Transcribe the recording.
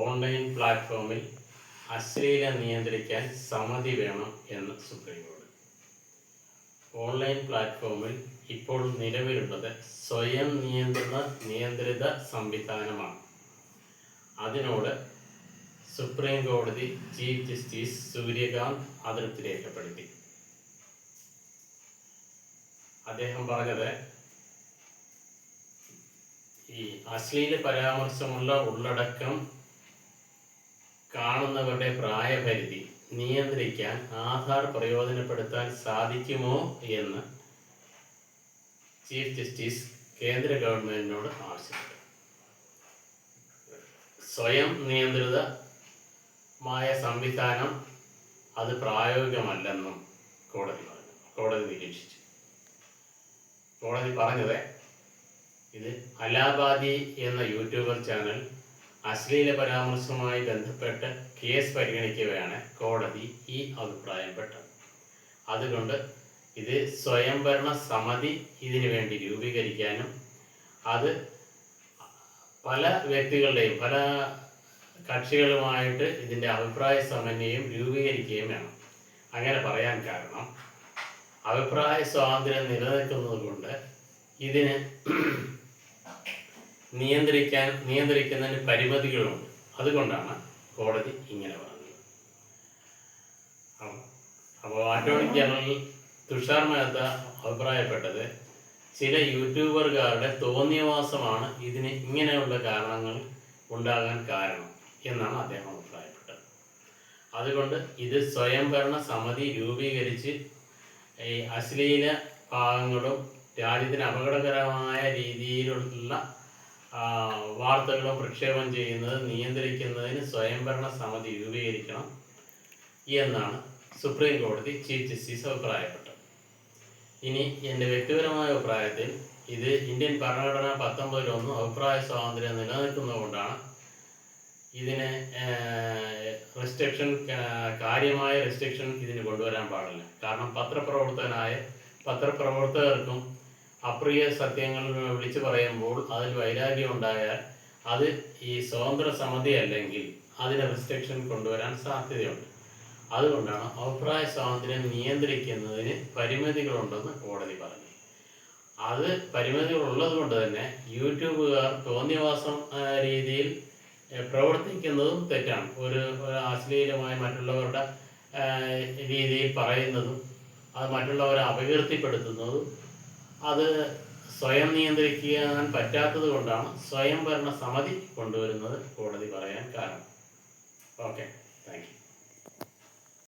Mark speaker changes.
Speaker 1: Online പ്ലാറ്റ്ഫോമിൽ അശ്ലീല നിയന്ത്രിക്കാൻ സമിതി വേണം എന്ന് സുപ്രീം കോടതി ഓൺലൈൻ പ്ലാറ്റ്ഫോമിൽ ഇപ്പോൾ നിലവിലുള്ളത് സ്വയം നിയന്ത്രണ നിയന്ത്രിത സംവിധാനമാണ്. അതിനോട് സുപ്രീം കോടതി ചീഫ് ജസ്റ്റിസ് സൂര്യകാന്ത് അതൃപ്തി രേഖപ്പെടുത്തി. അദ്ദേഹം പറഞ്ഞത് ഈ അശ്ലീല പരാമർശമുള്ള ഉള്ളടക്കം കാണുന്നവരുടെ പ്രായപരിധി നിയന്ത്രിക്കാൻ ആധാർ പ്രയോജനപ്പെടുത്താൻ സാധിക്കുമോ എന്ന് ചീഫ് ജസ്റ്റിസ് കേന്ദ്ര ഗവൺമെന്റിനോട് ആവശ്യപ്പെട്ടു. സ്വയം നിയന്ത്രിതമായ സംവിധാനം അത് പ്രായോഗികമല്ലെന്നും കോടതി പറഞ്ഞു. കോടതി നിരീക്ഷിച്ചു. കോടതി പറഞ്ഞത് ഇത് അലാബാദി എന്ന യൂട്യൂബർ ചാനൽ അശ്ലീല പരാമർശവുമായി ബന്ധപ്പെട്ട് കേസ് പരിഗണിക്കവെയാണ് കോടതി ഈ അഭിപ്രായം പെട്ടത് അതുകൊണ്ട് ഇത് സ്വയംഭരണ സമിതി ഇതിനു വേണ്ടി രൂപീകരിക്കാനും അത് പല വ്യക്തികളുടെയും പല കക്ഷികളുമായിട്ട് ഇതിന്റെ അഭിപ്രായ സമന്വയം രൂപീകരിക്കുകയും വേണം. അങ്ങനെ പറയാൻ കാരണം അഭിപ്രായ സ്വാതന്ത്ര്യം നിലനിൽക്കുന്നത് കൊണ്ട് ഇതിന് നിയന്ത്രിക്കാൻ നിയന്ത്രിക്കുന്നതിന് പരിമിതികളുണ്ട്. അതുകൊണ്ടാണ് കോടതി ഇങ്ങനെ പറഞ്ഞത്. അപ്പോൾ അറ്റോർണി ജനറൽ തുഷാർ മേത്ത അഭിപ്രായപ്പെട്ടത് ചില യൂട്യൂബർകാരുടെ തോന്നിയവാസമാണ് ഇതിന് ഇങ്ങനെയുള്ള കാരണങ്ങൾ ഉണ്ടാകാൻ കാരണം എന്നാണ് അദ്ദേഹം അഭിപ്രായപ്പെട്ടത്. അതുകൊണ്ട് ഇത് സ്വയംഭരണ സമിതി രൂപീകരിച്ച് ഈ അശ്ലീല ഭാഗങ്ങളും രാജ്യത്തിന് അപകടകരമായ രീതിയിലുള്ള വാർത്തകളും പ്രക്ഷേപം ചെയ്യുന്നത് നിയന്ത്രിക്കുന്നതിന് സ്വയംഭരണ സമിതി രൂപീകരിക്കണം എന്നാണ് സുപ്രീം കോടതി ചീഫ് ജസ്റ്റിസ് അഭിപ്രായപ്പെട്ടത്. ഇനി എന്റെ വ്യക്തിപരമായ അഭിപ്രായത്തിൽ ഇത് ഇന്ത്യൻ ഭരണഘടന പത്തൊമ്പതിലൊന്നും അഭിപ്രായ സ്വാതന്ത്ര്യം നിലനിൽക്കുന്നതുകൊണ്ടാണ് ഇതിന് റെസ്ട്രിക്ഷൻ കാര്യമായ റെസ്ട്രിക്ഷൻ ഇതിന് കൊണ്ടുവരാൻ പാടില്ല. കാരണം പത്രപ്രവർത്തകനായ പത്രപ്രവർത്തകർക്കും അപ്രിയ സത്യങ്ങൾ വിളിച്ചു പറയുമ്പോൾ അതിൽ വൈരാഗ്യം ഉണ്ടായാൽ അത് ഈ സ്വതന്ത്ര സമിതി അല്ലെങ്കിൽ അതിന് റെസ്ട്രിക്ഷൻ കൊണ്ടുവരാൻ സാധ്യതയുണ്ട്. അതുകൊണ്ടാണ് അഭിപ്രായ സ്വാതന്ത്ര്യം നിയന്ത്രിക്കുന്നതിന് പരിമിതികളുണ്ടെന്ന് കോടതി പറഞ്ഞു. അത് പരിമിതികൾ ഉള്ളത് കൊണ്ട് തന്നെ യൂട്യൂബുകാർ തോന്നിയവാസം രീതിയിൽ പ്രവർത്തിക്കുന്നതും തെറ്റാണ്. ഒരു അശ്ലീലമായ മറ്റുള്ളവരുടെ രീതിയിൽ പറയുന്നതും അത് മറ്റുള്ളവരെ അപകീർത്തിപ്പെടുത്തുന്നതും അത് സ്വയം നിയന്ത്രിക്കാൻ പറ്റാത്തത് കൊണ്ടാണ് സ്വയംഭരണ സമിതി കൊണ്ടുവരുന്നത് കോടതി പറയാൻ കാരണം. Okay thank you